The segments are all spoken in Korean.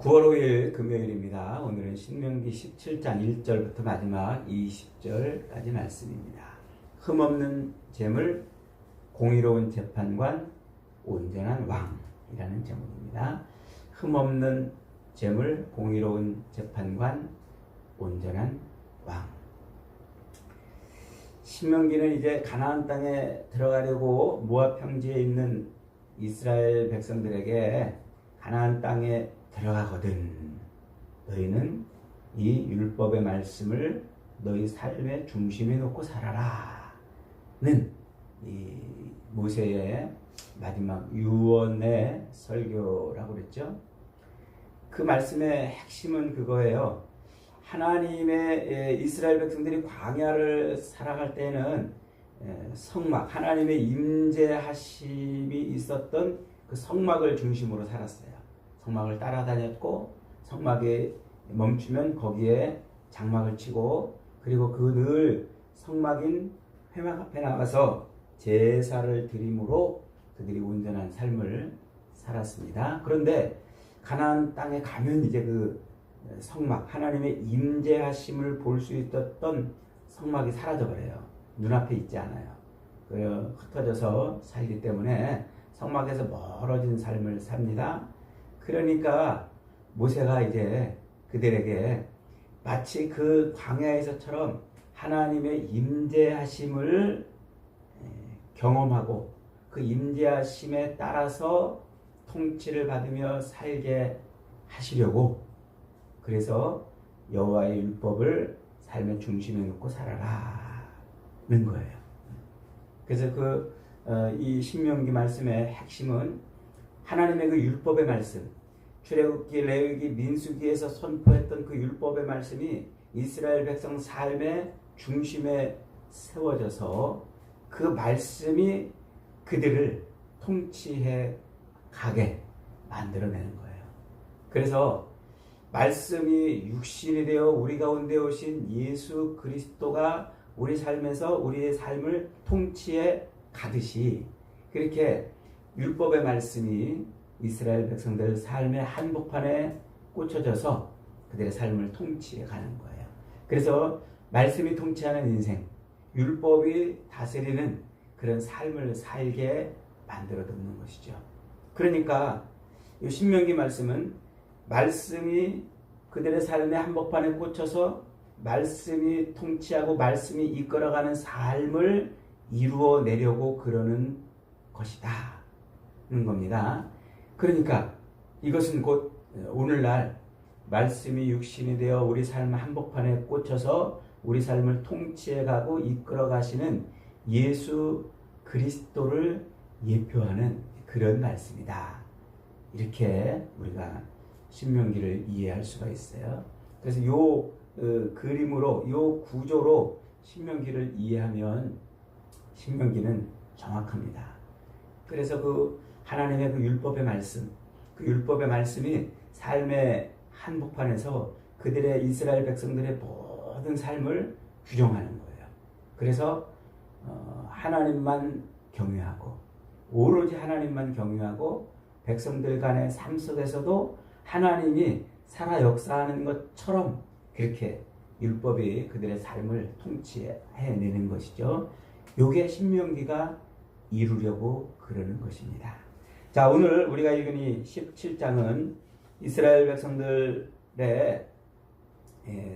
9월 5일 금요일입니다. 오늘은 신명기 17장 1절부터 마지막 20절까지 말씀입니다. 흠없는 재물, 공의로운 재판관, 온전한 왕이라는 제목입니다. 흠없는 재물, 공의로운 재판관, 온전한 왕. 신명기는 이제 가나안 땅에 들어가려고 모압 평지에 있는 이스라엘 백성들에게 가나안 땅에 들어가거든. 너희는 이 율법의 말씀을 너희 삶의 중심에 놓고 살아라. 는이 모세의 마지막 유언의 설교라고 그랬죠. 그 말씀의 핵심은 그거예요. 하나님의 예, 이스라엘 백성들이 광야를 살아갈 때는 예, 성막 하나님의 임재하심이 있었던 그 성막을 중심으로 살았어요. 성막을 따라다녔고 성막에 멈추면 거기에 장막을 치고 그리고 그 늘 성막인 회막 앞에 나가서 제사를 드림으로 그들이 온전한 삶을 살았습니다. 그런데 가나안 땅에 가면 이제 그 성막 하나님의 임재하심을 볼 수 있었던 성막이 사라져 버려요. 눈앞에 있지 않아요. 그 흩어져서 살기 때문에 성막에서 멀어진 삶을 삽니다. 그러니까 모세가 이제 그들에게 마치 그 광야에서처럼 하나님의 임재하심을 경험하고 그 임재하심에 따라서 통치를 받으며 살게 하시려고 그래서 여호와의 율법을 삶의 중심에 놓고 살아라는 거예요. 그래서 그 이 신명기 말씀의 핵심은 하나님의 그 율법의 말씀, 출애굽기, 레위기, 민수기에서 선포했던 그 율법의 말씀이 이스라엘 백성 삶의 중심에 세워져서 그 말씀이 그들을 통치해 가게 만들어내는 거예요. 그래서 말씀이 육신이 되어 우리 가운데 오신 예수 그리스도가 우리 삶에서 우리의 삶을 통치해 가듯이 그렇게 율법의 말씀이 이스라엘 백성들 삶의 한복판에 꽂혀져서 그들의 삶을 통치해 가는 거예요. 그래서 말씀이 통치하는 인생, 율법이 다스리는 그런 삶을 살게 만들어 놓는 것이죠. 그러니까 이 신명기 말씀은 말씀이 그들의 삶의 한복판에 꽂혀서 말씀이 통치하고 말씀이 이끌어가는 삶을 이루어 내려고 그러는 것이다. 는 겁니다. 그러니까 이것은 곧 오늘날 말씀이 육신이 되어 우리 삶 한복판에 꽂혀서 우리 삶을 통치해 가고 이끌어 가시는 예수 그리스도를 예표하는 그런 말씀이다. 이렇게 우리가 신명기를 이해할 수가 있어요. 그래서 요 어, 그림으로 요 구조로 신명기를 이해하면 신명기는 정확합니다. 그래서 그 하나님의 그 율법의 말씀, 그 율법의 말씀이 삶의 한복판에서 그들의 이스라엘 백성들의 모든 삶을 규정하는 거예요. 그래서 어, 하나님만 경외하고 오로지 하나님만 경외하고 백성들 간의 삶 속에서도 하나님이 살아 역사하는 것처럼 그렇게 율법이 그들의 삶을 통치해내는 것이죠. 요게 신명기가 이루려고 그러는 것입니다. 자, 오늘 우리가 읽은 이 17장은 이스라엘 백성들의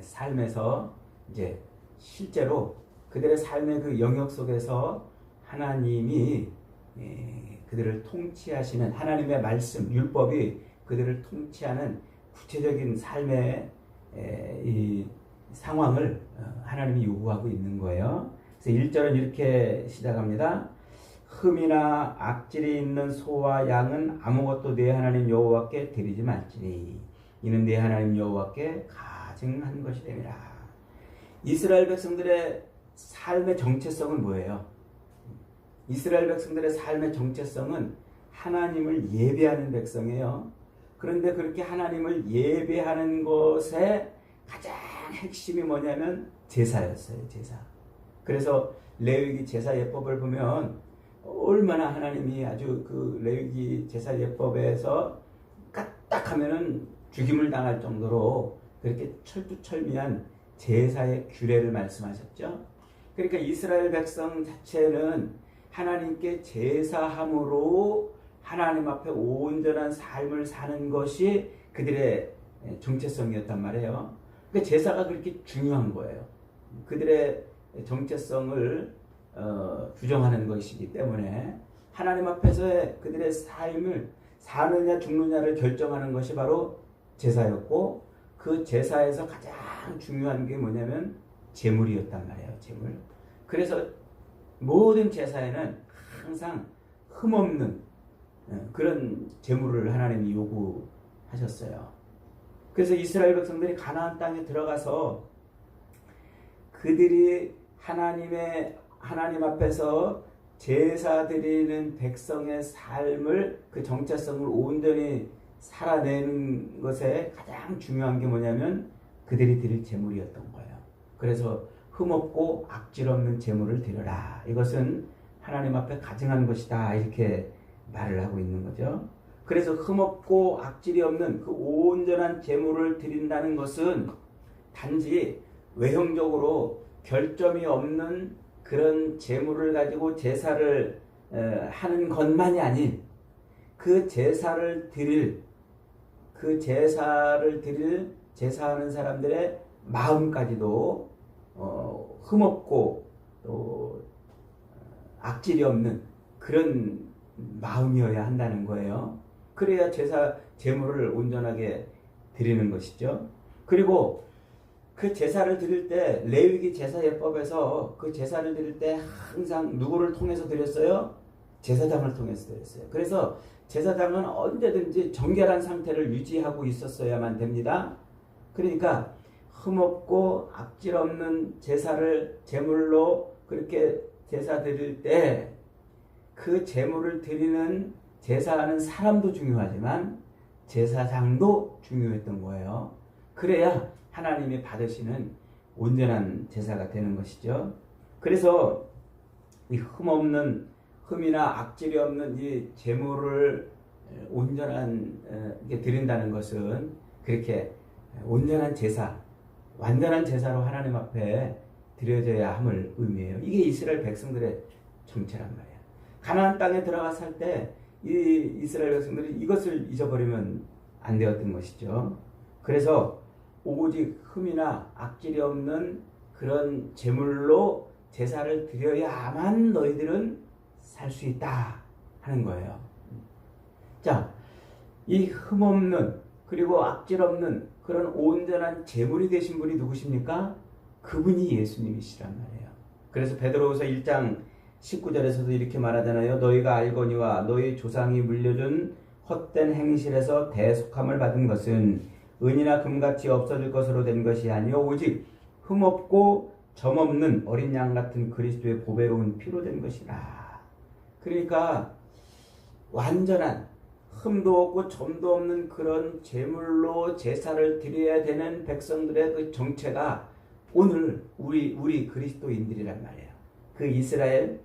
삶에서 이제 실제로 그들의 삶의 그 영역 속에서 하나님이 그들을 통치하시는 하나님의 말씀, 율법이 그들을 통치하는 구체적인 삶의 이 상황을 어, 하나님이 요구하고 있는 거예요. 그래서 1절은 이렇게 시작합니다. 흠이나 악질이 있는 소와 양은 아무것도 내 하나님 여호와께 드리지 말지니 이는 내 하나님 여호와께 가증한 것이 됨이라. 이스라엘 백성들의 삶의 정체성은 뭐예요? 이스라엘 백성들의 삶의 정체성은 하나님을 예배하는 백성이에요. 그런데 그렇게 하나님을 예배하는 것의 가장 핵심이 뭐냐면 제사였어요, 제사. 그래서 레위기 제사 예법을 보면 얼마나 하나님이 아주 그 레위기 제사 예법에서 까딱 하면은 죽임을 당할 정도로 그렇게 철두철미한 제사의 규례를 말씀하셨죠. 그러니까 이스라엘 백성 자체는 하나님께 제사함으로 하나님 앞에 온전한 삶을 사는 것이 그들의 정체성이었단 말이에요. 그 제사가 그렇게 중요한 거예요. 그들의 정체성을 어, 규정하는 것이기 때문에 하나님 앞에서의 그들의 삶을 사느냐 죽느냐를 결정하는 것이 바로 제사였고 그 제사에서 가장 중요한 게 뭐냐면 제물이었단 말이에요. 제물. 그래서 모든 제사에는 항상 흠없는 어, 그런 제물을 하나님이 요구하셨어요. 그래서 이스라엘 백성들이 가나안 땅에 들어가서 그들이 하나님의 하나님 앞에서 제사 드리는 백성의 삶을 그 정체성을 온전히 살아내는 것에 가장 중요한 게 뭐냐면 그들이 드릴 제물이었던 거예요. 그래서 흠없고 악질 없는 제물을 드려라. 이것은 하나님 앞에 가증한 것이다. 이렇게 말을 하고 있는 거죠. 그래서 흠없고 악질이 없는 그 온전한 제물을 드린다는 것은 단지 외형적으로 결점이 없는 그런 제물을 가지고 제사를 하는 것만이 아닌 그 제사를 드릴 그 제사를 드릴 제사하는 사람들의 마음까지도 어, 흠없고 또 악질이 없는 그런 마음이어야 한다는 거예요. 그래야 제사 제물을 온전하게 드리는 것이죠. 그리고 그 제사를 드릴 때 레위기 제사 예법에서 그 제사를 드릴 때 항상 누구를 통해서 드렸어요? 제사장을 통해서 드렸어요. 그래서 제사장은 언제든지 정결한 상태를 유지하고 있었어야만 됩니다. 그러니까 흠없고 악질 없는 제사를 제물로 그렇게 제사 드릴 때 그 제물을 드리는 제사하는 사람도 중요하지만 제사장도 중요했던 거예요. 그래야 하나님이 받으시는 온전한 제사가 되는 것이죠. 그래서 이 흠 없는 흠이나 악질이 없는 이 제물을 온전한 게 드린다는 것은 그렇게 온전한 제사, 완전한 제사로 하나님 앞에 드려져야 함을 의미해요. 이게 이스라엘 백성들의 정체란 말이야. 가나안 땅에 들어갔을 때이 이스라엘 백성들이 이것을 잊어버리면 안 되었던 것이죠. 그래서 오직 흠이나 악질이 없는 그런 제물로 제사를 드려야만 너희들은 살 수 있다 하는 거예요. 자, 이 흠 없는 그리고 악질 없는 그런 온전한 제물이 되신 분이 누구십니까? 그분이 예수님이시란 말이에요. 그래서 베드로후서 1장 19절에서도 이렇게 말하잖아요. 너희가 알거니와 너희 조상이 물려준 헛된 행실에서 대속함을 받은 것은 은이나 금같이 없어질 것으로 된 것이 아니요 오직 흠없고 점없는 어린 양 같은 그리스도의 보배로운 피로 된 것이라. 그러니까 완전한 흠도 없고 점도 없는 그런 제물로 제사를 드려야 되는 백성들의 그 정체가 오늘 우리 우리 그리스도인들이란 말이에요. 그 이스라엘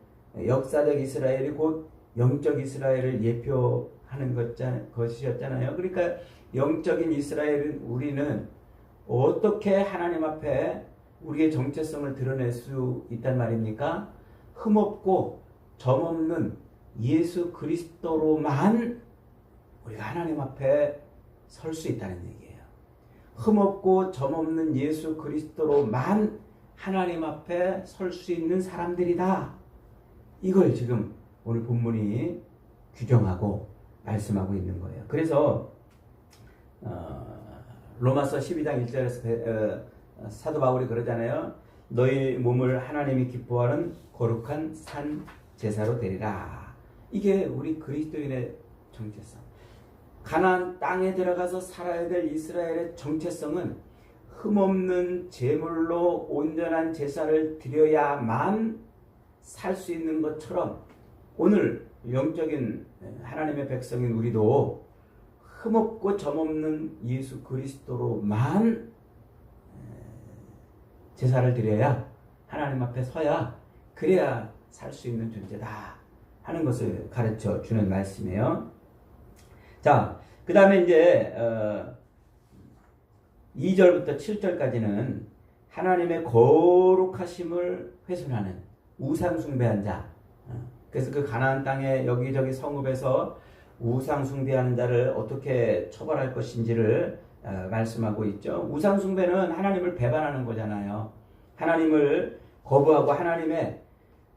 역사적 이스라엘이 곧 영적 이스라엘을 예표하는 것이었잖아요. 그러니까 영적인 이스라엘은 우리는 어떻게 하나님 앞에 우리의 정체성을 드러낼 수 있단 말입니까? 흠없고 점없는 예수 그리스도로만 우리가 하나님 앞에 설 수 있다는 얘기예요. 흠없고 점없는 예수 그리스도로만 하나님 앞에 설 수 있는 사람들이다. 이걸 지금 오늘 본문이 규정하고 말씀하고 있는 거예요. 그래서 어, 로마서 12장 1절에서 어, 사도 바울이 그러잖아요. 너희 몸을 하나님이 기뻐하는 거룩한 산 제사로 드리라. 이게 우리 그리스도인의 정체성. 가나안 땅에 들어가서 살아야 될 이스라엘의 정체성은 흠없는 제물로 온전한 제사를 드려야만 살 수 있는 것처럼 오늘 영적인 하나님의 백성인 우리도 흠없고 점없는 예수 그리스도로만 제사를 드려야 하나님 앞에 서야 그래야 살 수 있는 존재다 하는 것을 가르쳐 주는 말씀이에요. 자, 그 다음에 이제 어, 2절부터 7절까지는 하나님의 거룩하심을 훼손하는 우상 숭배한 자. 어, 그래서 그 가나안 땅에 여기저기 성읍에서 우상 숭배하는 자를 어떻게 처벌할 것인지를 어, 말씀하고 있죠. 우상 숭배는 하나님을 배반하는 거잖아요. 하나님을 거부하고 하나님의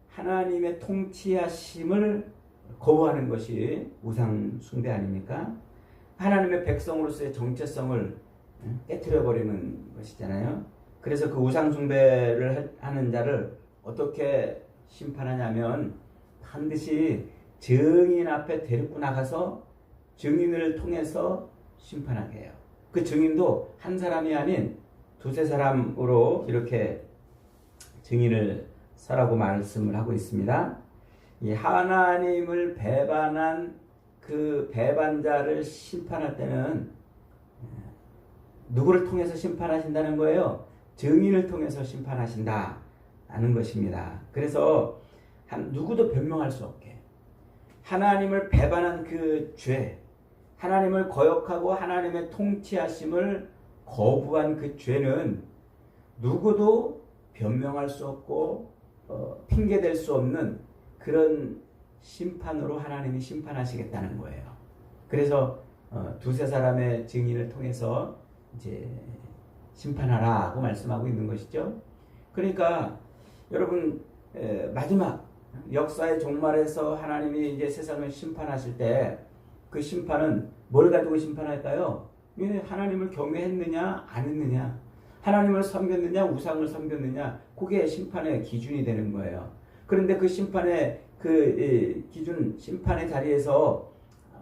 하나님의 통치하심을 거부하는 것이 우상 숭배 아닙니까? 하나님의 백성으로서의 정체성을 깨뜨려 버리는 것이잖아요. 그래서 그 우상 숭배를 하는 자를 어떻게 심판하냐면 반드시 증인 앞에 데리고 나가서 증인을 통해서 심판하게 해요. 그 증인도 한 사람이 아닌 두세 사람으로 이렇게 증인을 서라고 말씀을 하고 있습니다. 이 하나님을 배반한 그 배반자를 심판할 때는 누구를 통해서 심판하신다는 거예요? 증인을 통해서 심판하신다. 하는 것입니다. 그래서 한, 누구도 변명할 수 없게 하나님을 배반한 그 죄, 하나님을 거역하고 하나님의 통치하심을 거부한 그 죄는 누구도 변명할 수 없고 어, 핑계댈 수 없는 그런 심판으로 하나님이 심판하시겠다는 거예요. 그래서 어, 두세 사람의 증인을 통해서 이제 심판하라고 말씀하고 있는 것이죠. 그러니까 여러분 에, 마지막 역사의 종말에서 하나님이 이제 세상을 심판하실 때 그 심판은 뭘 가지고 심판할까요? 예, 하나님을 경외했느냐 안 했느냐 하나님을 섬겼느냐 우상을 섬겼느냐 그게 심판의 기준이 되는 거예요. 그런데 그 심판의 그 기준 심판의 자리에서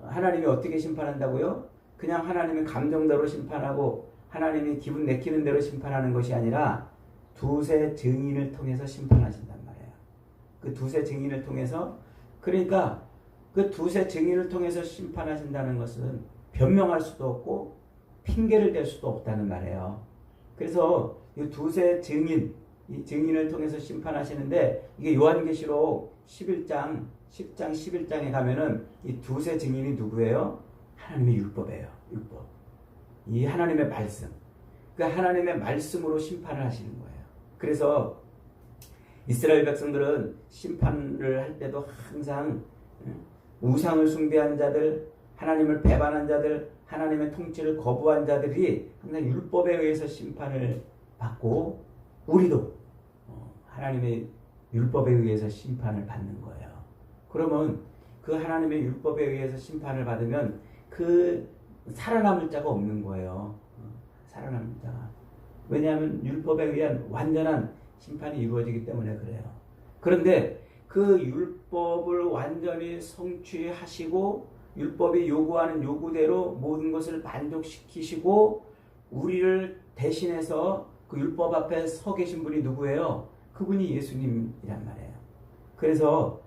하나님이 어떻게 심판한다고요? 그냥 하나님의 감정대로 심판하고 하나님이 기분 내키는 대로 심판하는 것이 아니라 두세 증인을 통해서 말이에요. 그 두세 증인을 통해서 그러니까 그 두세 증인을 통해서 심판하신다는 것은 변명할 수도 없고 핑계를 댈 수도 없다는 말이에요. 그래서 이 두세 증인, 이 증인을 통해서 심판하시는데 이게 요한계시록 11장, 10장, 11장에 가면은 이 두세 증인이 누구예요? 하나님의 율법이에요. 율법. 이 하나님의 말씀. 그 하나님의 말씀으로 심판을 하시는 거예요. 그래서 이스라엘 백성들은 심판을 할 때도 항상 우상을 숭배한 자들, 하나님을 배반한 자들, 하나님의 통치를 거부한 자들이 항상 율법에 의해서 심판을 받고 우리도 어, 하나님의 율법에 의해서 심판을 받는 거예요. 그러면 그 하나님의 율법에 의해서 심판을 받으면 그 살아남을 자가 없는 거예요. 어, 살아남을 자가. 왜냐하면 율법에 의한 완전한 심판이 이루어지기 때문에 그래요. 그런데 그 율법을 완전히 성취하시고 율법이 요구하는 요구대로 모든 것을 만족시키시고 우리를 대신해서 그 율법 앞에 서 계신 분이 누구예요? 그분이 예수님이란 말이에요. 그래서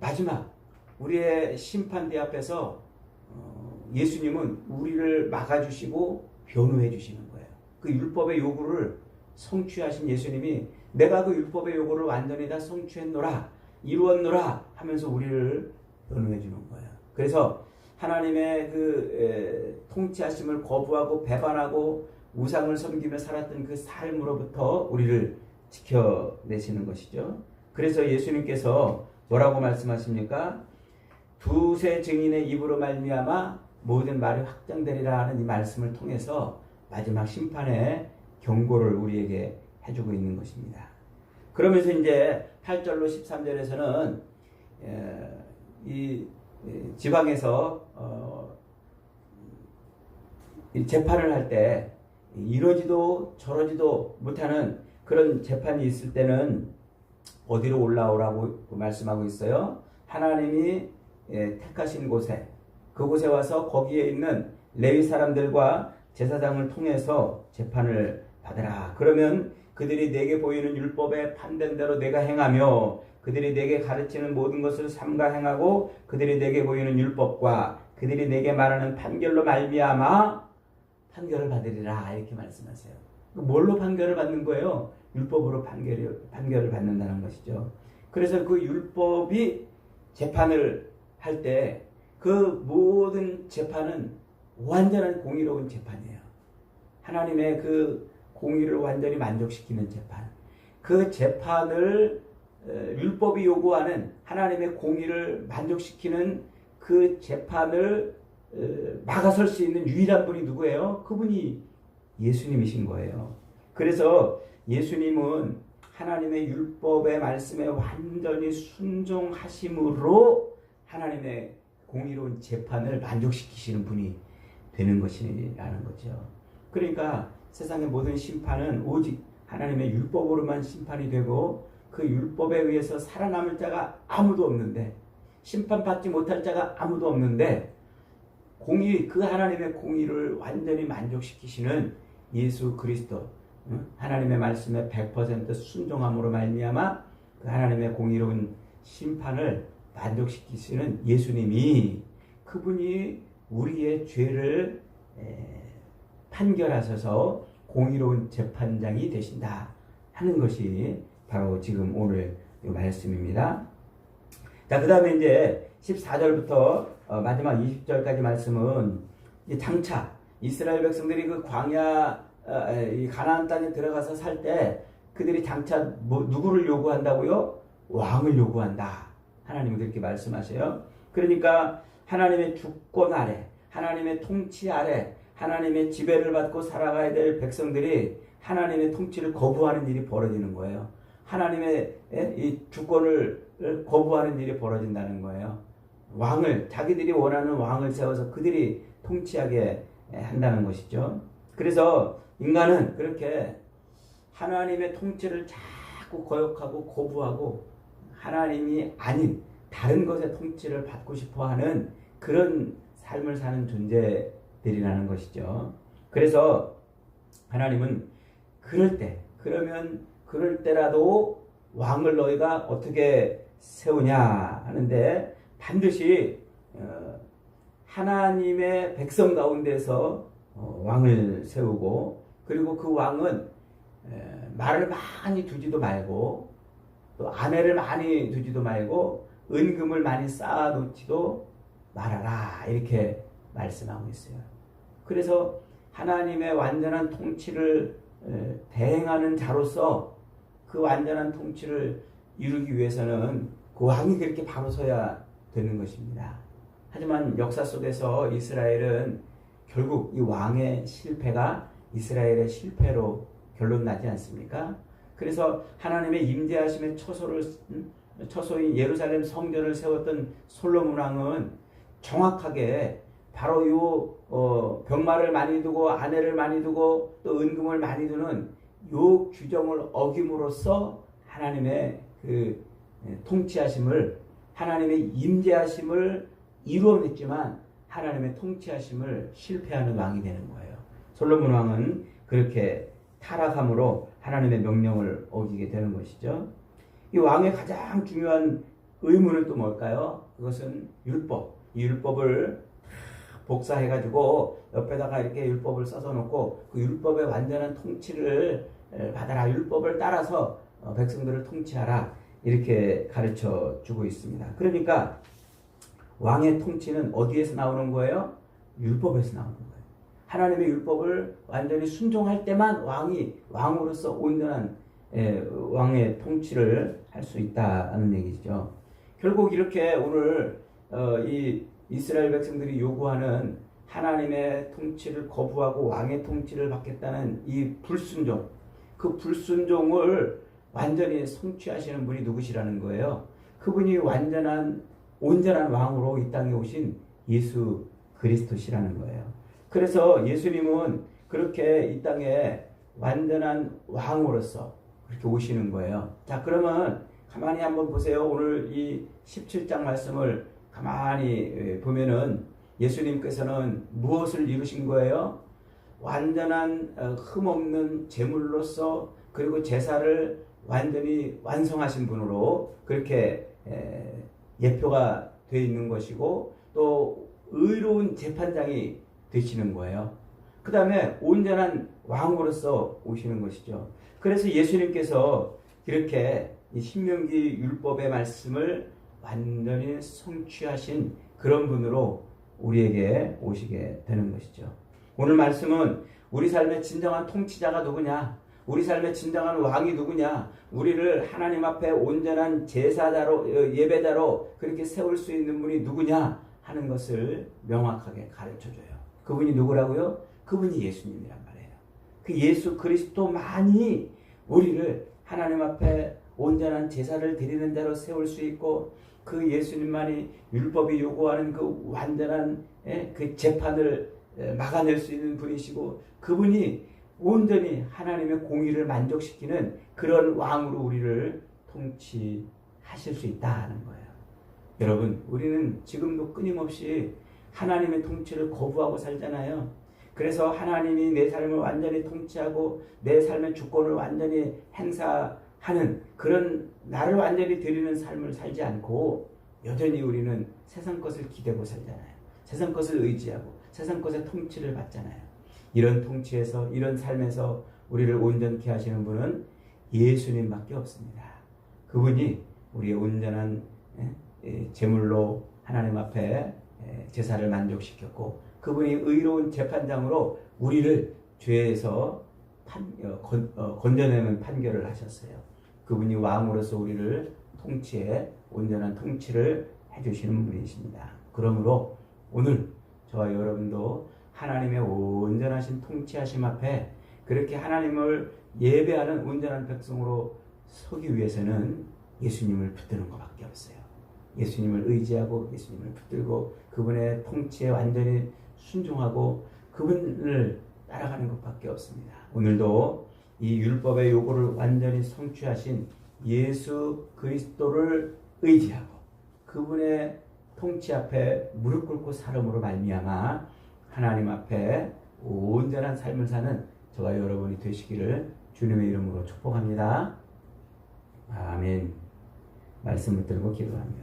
마지막 우리의 심판대 앞에서 어, 예수님은 우리를 막아주시고 변호해 주시는 거예요. 그 율법의 요구를 성취하신 예수님이 내가 그 율법의 요구를 완전히 다 성취했노라 이루었노라 하면서 우리를 변호해 주는 거예요. 그래서 하나님의 그 에, 통치하심을 거부하고 배반하고 우상을 섬기며 살았던 그 삶으로부터 우리를 지켜내시는 것이죠. 그래서 예수님께서 뭐라고 말씀하십니까? 두세 증인의 입으로 말미암아 모든 말이 확정되리라 하는 이 말씀을 통해서 마지막 심판의 경고를 우리에게 해주고 있는 것입니다. 그러면서 이제 8절로 13절에서는 이 지방에서 어, 재판을 할 때 이러지도 저러지도 못하는 그런 재판이 있을 때는 어디로 올라오라고 말씀하고 있어요. 하나님이 택하신 곳에 그곳에 와서 거기에 있는 레위 사람들과 제사장을 통해서 재판을 받으라. 그러면 그들이 내게 보이는 율법의 판단대로 내가 행하며 그들이 내게 가르치는 모든 것을 삼가 행하고 그들이 내게 보이는 율법과 그들이 내게 말하는 판결로 말미암아 판결을 받으리라 이렇게 말씀하세요. 뭘로 판결을 받는 거예요? 율법으로 판결을 판결을 받는다는 것이죠. 그래서 그 율법이 재판을 할 때 그 모든 재판은 완전한 공의로운 재판이에요. 하나님의 그 공의를 완전히 만족시키는 재판. 그 재판을 어, 율법이 요구하는 하나님의 공의를 만족시키는 그 재판을 어, 막아설 수 있는 유일한 분이 누구예요? 그분이 예수님이신 거예요. 그래서 예수님은 하나님의 율법의 말씀에 완전히 순종하심으로 하나님의 공의로운 재판을 만족시키시는 분이 되는 것이라는 거죠. 그러니까 세상의 모든 심판은 오직 하나님의 율법으로만 심판이 되고 그 율법에 의해서 살아남을 자가 아무도 없는데 심판받지 못할 자가 아무도 없는데 공의 그 하나님의 공의를 완전히 만족시키시는 예수 그리스도 응? 하나님의 말씀에 100% 순종함으로 말미암아 그 하나님의 공의로운 심판을 만족시키시는 예수님이 그분이 우리의 죄를 에, 판결하셔서 공의로운 재판장이 되신다 하는 것이 바로 지금 오늘 이 말씀입니다. 자, 그 다음에 이제 14절부터 어, 마지막 20절까지 말씀은 이 장차 이스라엘 백성들이 그 광야 어, 이 가나안 땅에 들어가서 살 때 그들이 장차 뭐, 누구를 요구한다고요? 왕을 요구한다. 하나님은 그렇게 말씀하세요. 그러니까 하나님의 주권 아래, 하나님의 통치 아래, 하나님의 지배를 받고 살아가야 될 백성들이 하나님의 통치를 거부하는 일이 벌어지는 거예요. 하나님의 예, 이 주권을 거부하는 일이 벌어진다는 거예요. 왕을 자기들이 원하는 왕을 세워서 그들이 통치하게 한다는 것이죠. 그래서 인간은 그렇게 하나님의 통치를 자꾸 거역하고 거부하고 하나님이 아닌 다른 것의 통치를 받고 싶어 하는 그런 삶을 사는 존재 들이라는 것이죠. 그래서 하나님은 그럴 때, 그러면 그럴 때라도 왕을 너희가 어떻게 세우냐 하는데 반드시 어, 하나님의 백성 가운데서 어, 왕을 세우고 그리고 그 왕은 말을 많이 두지도 말고 또 아내를 많이 두지도 말고 은금을 많이 쌓아놓지도 말아라 이렇게 말씀하고 있어요. 그래서 하나님의 완전한 통치를 대행하는 자로서 그 완전한 통치를 이루기 위해서는 그 왕이 그렇게 바로 서야 되는 것입니다. 하지만 역사 속에서 이스라엘은 결국 이 왕의 실패가 이스라엘의 실패로 결론 나지 않습니까? 그래서 하나님의 임재하심의 처소를 처소인 예루살렘 성전을 세웠던 솔로몬 왕은 정확하게 바로 요 어, 병마를 많이 두고 아내를 많이 두고 또 은금을 많이 두는 요 규정을 어김으로써 하나님의 그 통치하심을 하나님의 임재하심을 이루어냈지만 하나님의 통치하심을 실패하는 왕이 되는 거예요. 솔로몬 왕은 그렇게 타락함으로 하나님의 명령을 어기게 되는 것이죠. 이 왕의 가장 중요한 의무는 또 뭘까요? 그것은 율법. 이 율법을 복사해가지고 옆에다가 이렇게 율법을 써서 놓고 그 율법의 완전한 통치를 받아라. 율법을 따라서 어, 백성들을 통치하라. 이렇게 가르쳐 주고 있습니다. 그러니까 왕의 통치는 어디에서 나오는 거예요? 율법에서 나오는 거예요. 하나님의 율법을 완전히 순종할 때만 왕이 왕으로서 온전한 왕의 통치를 할 수 있다는 얘기죠. 결국 이렇게 오늘 어, 이 이스라엘 백성들이 요구하는 하나님의 통치를 거부하고 왕의 통치를 받겠다는 이 불순종, 그 불순종을 완전히 성취하시는 분이 누구시라는 거예요. 그분이 완전한 온전한 왕으로 이 땅에 오신 예수 그리스도시라는 거예요. 그래서 예수님은 그렇게 이 땅에 완전한 왕으로서 그렇게 오시는 거예요. 자, 그러면 가만히 한번 보세요. 오늘 이 17장 말씀을 가만히 보면은 예수님께서는 무엇을 이루신 거예요? 완전한 어, 흠없는 제물로서 그리고 제사를 완전히 완성하신 분으로 그렇게 예표가 되어 있는 것이고 또 의로운 재판장이 되시는 거예요. 그 다음에 온전한 왕으로서 오시는 것이죠. 그래서 예수님께서 이렇게 신명기 율법의 말씀을 완전히 성취하신 그런 분으로 우리에게 오시게 되는 것이죠. 오늘 말씀은 우리 삶의 진정한 통치자가 누구냐? 우리 삶의 진정한 왕이 누구냐? 우리를 하나님 앞에 온전한 제사자로 어, 예배자로 그렇게 세울 수 있는 분이 누구냐 하는 것을 명확하게 가르쳐 줘요. 그분이 누구라고요? 그분이 예수님이란 말이에요. 그 예수 그리스도만이 우리를 하나님 앞에 온전한 제사를 드리는 자로 세울 수 있고 그 예수님만이 율법이 요구하는 그 완전한 예, 그 재판을 예, 막아낼 수 있는 분이시고 그분이 온전히 하나님의 공의를 만족시키는 그런 왕으로 우리를 통치하실 수 있다는 거예요. 여러분, 우리는 지금도 끊임없이 하나님의 통치를 거부하고 살잖아요. 그래서 하나님이 내 삶을 완전히 통치하고 내 삶의 주권을 완전히 행사하는 그런 나를 완전히 드리는 삶을 살지 않고 여전히 우리는 세상 것을 기대고 살잖아요. 세상 것을 의지하고 세상 것의 통치를 받잖아요. 이런 통치에서 이런 삶에서 우리를 온전케 하시는 분은 예수님밖에 없습니다. 그분이 우리의 온전한 예, 예, 제물로 하나님 앞에 예, 제사를 만족시켰고 그분이 의로운 재판장으로 우리를 죄에서 판, 어, 건, 어, 건져내는 판결을 하셨어요. 그분이 왕으로서 우리를 통치해 온전한 통치를 해주시는 분이십니다. 그러므로 오늘 저와 여러분도 하나님의 온전하신 통치하심 앞에 그렇게 하나님을 예배하는 온전한 백성으로 서기 위해서는 예수님을 붙드는 것밖에 없어요. 예수님을 의지하고 예수님을 붙들고 그분의 통치에 완전히 순종하고 그분을 따라가는 것밖에 없습니다. 오늘도 이 율법의 요구를 완전히 성취하신 예수 그리스도를 의지하고 그분의 통치 앞에 무릎 꿇고 살음으로 말미암아 하나님 앞에 온전한 삶을 사는 저와 여러분이 되시기를 주님의 이름으로 축복합니다. 아멘. 말씀을 들고 기도합니다.